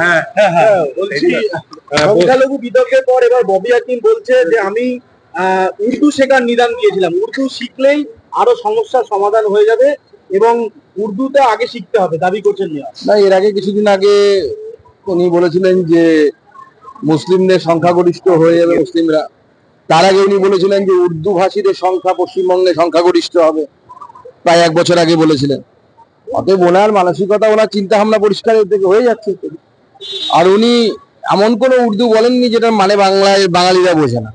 হ্যাঁ বলছি সংখ্যালঘু বিতর্কের পর এবার ববি হাকিম বলছে যে আমি উর্দু শেখার নিদান দিয়েছিলাম। উর্দু শিখলেই আরও সমস্যার সমাধান হয়ে যাবে এবং উর্দুটা আগে শিখতে হবে দাবি করছেন না এর আগে কিছুদিন আগে উনি বলেছিলেন যে মুসলিমদের সংখ্যাগরিষ্ঠ হয়ে যাবে মুসলিমরা। তার আগে উনি বলেছিলেন যে উর্দু ভাষীদের সংখ্যা পশ্চিমবঙ্গে সংখ্যাগরিষ্ঠ হবে। প্রায় এক বছর আগে বলেছিলেন। অতএব ওনার মানসিকতা ওনার চিন্তা ভাবনা পরিষ্কার থেকে হয়ে যাচ্ছে। আর উনি এমন কোনো উর্দু বলেননি যেটা মানে বাংলায়, বাঙালিরা বোঝে না।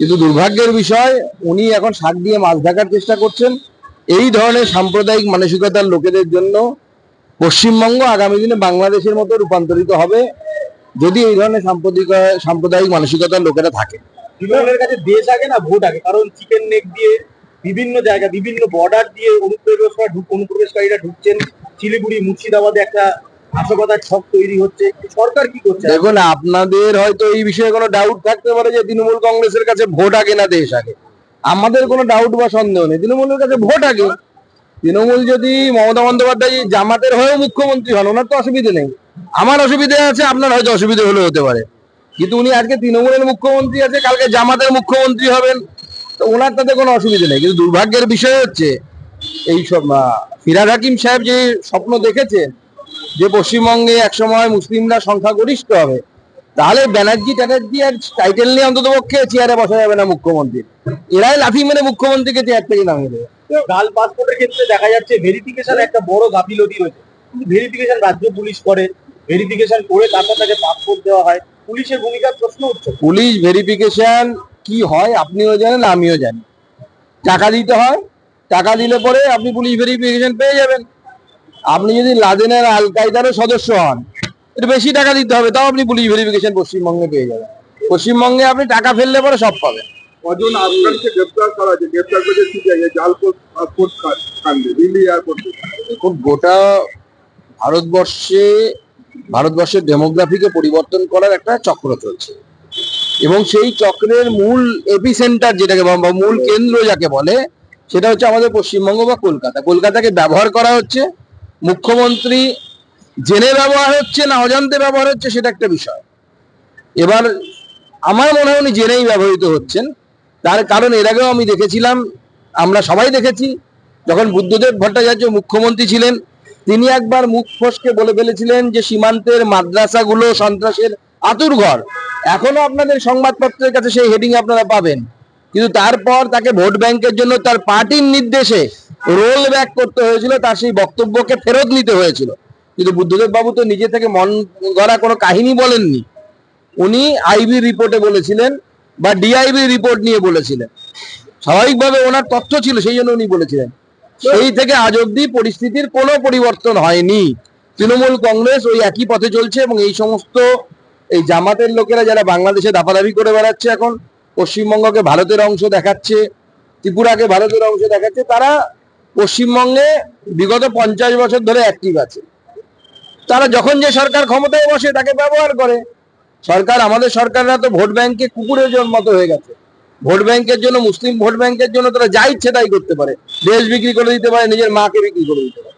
কিন্তু দুর্ভাগ্যের বিষয়, উনি এখন শাক দিয়ে মাছ ঢাকার চেষ্টা করছেন এই ধরনের সাম্প্রদায়িক মানসিকতার লোকেদের জন্য পশ্চিমবঙ্গ আগামী দিনে বাংলাদেশের মতো রূপান্তরিত হবে যদি এই ধরনের সাম্প্রদায়িক সাম্প্রদায়িক মানসিকতার লোকেরা থাকে। তৃণমূলের কাছে দেশ আগে না ভোট আগে? কারণ চিকেন নেক দিয়ে বিভিন্ন জায়গা, বিভিন্ন বর্ডার দিয়ে অনুপ্রবেশরা ঢুক, অনুপ্রবেশকারীরা ঢুকছেন। শিলিগুড়ি, মুর্শিদাবাদে একটা নাশকতার ছক তৈরি হচ্ছে। সরকার কি করছে? দেখুন, আপনাদের হয়তো এই বিষয়ে কোনো ডাউট থাকতে পারে যে তৃণমূল কংগ্রেসের কাছে ভোট আগে না দেশ আগে। আমাদের কোনো ডাউট বা সন্দেহ নেই। তৃণমূলের কাছে ভোট আগে। তৃণমূল যদি মমতা বন্দ্যোপাধ্যায় জামাতের হয়েও মুখ্যমন্ত্রী হন, ওনার তো অসুবিধে নেই। আমার অসুবিধে আছে, আপনার হয়তো অসুবিধে হলে হতে পারে। কিন্তু উনি আজকে তৃণমূলের মুখ্যমন্ত্রী আছে, কালকে জামাতের মুখ্যমন্ত্রী হবেন, তো ওনার তাতে কোনো অসুবিধে নেই। কিন্তু দুর্ভাগ্যের বিষয় হচ্ছে, এই সব ফিরাদ হাকিম সাহেব যে স্বপ্ন দেখেছেন যে পশ্চিমবঙ্গে একসময় মুসলিমরা সংখ্যাগরিষ্ঠ হবে তাহলে ব্যানার্জি ট্যানার্জি আর টাইটেল নিয়ে অন্তত পক্ষে চেয়ারে বসা যাবে না মুখ্যমন্ত্রী। এরাই লাথি মেরে মুখ্যমন্ত্রীকে চেয়ার থেকে নামিয়ে দেবে। গাল পাসপোর্টের ক্ষেত্রে দেখা যাচ্ছে ভেরিফিকেশন একটা বড় গাফিলতি রয়েছে। ভেরিফিকেশন রাজ্য পুলিশ করে ভেরিফিকেশন করে তারপর তাকে পাসপোর্ট দেওয়া হয়। পুলিশের ভূমিকার প্রশ্ন উঠছে। পুলিশ ভেরিফিকেশন কি হয় আপনিও জানেন আমিও জানি। টাকা দিতে হয় টাকা দিলে পরে আপনি পুলিশ ভেরিফিকেশন পেয়ে যাবেন। আপনি যদি লাদেনের আল কায়দারও সদস্য হন একটু বেশি টাকা দিতে হবে তাও আপনি পুলিশ ভেরিফিকেশন পশ্চিমবঙ্গে পেয়ে যাবেন। পশ্চিমবঙ্গে আপনি টাকা ফেললে পরে সব পাবেন। কজন আফগানকে গ্রেপ্তার করা হয়েছে। গ্রেপ্তার করেছে জায়গায়? জাল পাসপোর্ট কাণ্ডে দিল্লি এয়ারপোর্টে দেখুন গোটা ভারতবর্ষে ভারতবর্ষের ডেমোগ্রাফিকে পরিবর্তন করার একটা চক্র চলছে। এবং সেই চক্রের মূল এপিসেন্টার যেটাকে বা বা মূল কেন্দ্র যাকে বলে সেটা হচ্ছে আমাদের পশ্চিমবঙ্গ বা কলকাতা। কলকাতাকে ব্যবহার করা হচ্ছে মুখ্যমন্ত্রী জেনে ব্যবহার হচ্ছে না অজান্তে ব্যবহার হচ্ছে সেটা একটা বিষয়। এবার আমার মনে হয় উনি জেনেই ব্যবহৃত হচ্ছেন। তার কারণ এর আগেও আমি দেখেছিলাম, আমরা সবাই দেখেছি, যখন বুদ্ধদেব ভট্টাচার্য মুখ্যমন্ত্রী ছিলেন, তিনি একবার মুখ ফসকে বলে ফেলেছিলেন যে সীমান্তের মাদ্রাসাগুলো সন্ত্রাসের আতুর ঘর এখনও আপনাদের সংবাদপত্রের কাছে সেই হেডিং আপনারা পাবেন। কিন্তু তারপর তাকে ভোট ব্যাংকের জন্য তার পার্টির নির্দেশে রোল ব্যাক করতে হয়েছিল, তার সেই বক্তব্যকে ফেরত নিতে হয়েছিল। কিন্তু বুদ্ধদেব বাবু তো নিজে থেকে মন গড়া কোনো কাহিনী বলেননি। উনি আইবি রিপোর্টে বলেছিলেন বা ডিআইবি রিপোর্ট নিয়ে বলেছিলেন। স্বাভাবিকভাবে ওনার তথ্য ছিল, সেই জন্য উনি বলেছিলেন। সেই থেকে আজ অব্দি পরিস্থিতির কোনো পরিবর্তন হয়নি। তৃণমূল কংগ্রেস ওই একই পথে চলছে এবং এই সমস্ত এই জামাতের লোকেরা যারা বাংলাদেশে দাপাদাপি করে বেড়াচ্ছে এখন, পশ্চিমবঙ্গকে ভারতের অংশ দেখাচ্ছে, ত্রিপুরাকে ভারতের অংশ দেখাচ্ছে, তারা পশ্চিমবঙ্গে বিগত পঞ্চাশ বছর ধরে অ্যাক্টিভ আছে। তারা যখন যে সরকার ক্ষমতায় বসে তাকে ব্যবহার করে। সরকার, আমাদের সরকাররা তো ভোট ব্যাংকে কুকুরের মতো হয়ে গেছে। ভোট ব্যাংকের জন্য, মুসলিম ভোট ব্যাংকের জন্য তারা যা ইচ্ছে তাই করতে পারে। দেশ বিক্রি করে দিতে পারে, নিজের মাকে বিক্রি করে দিতে পারে।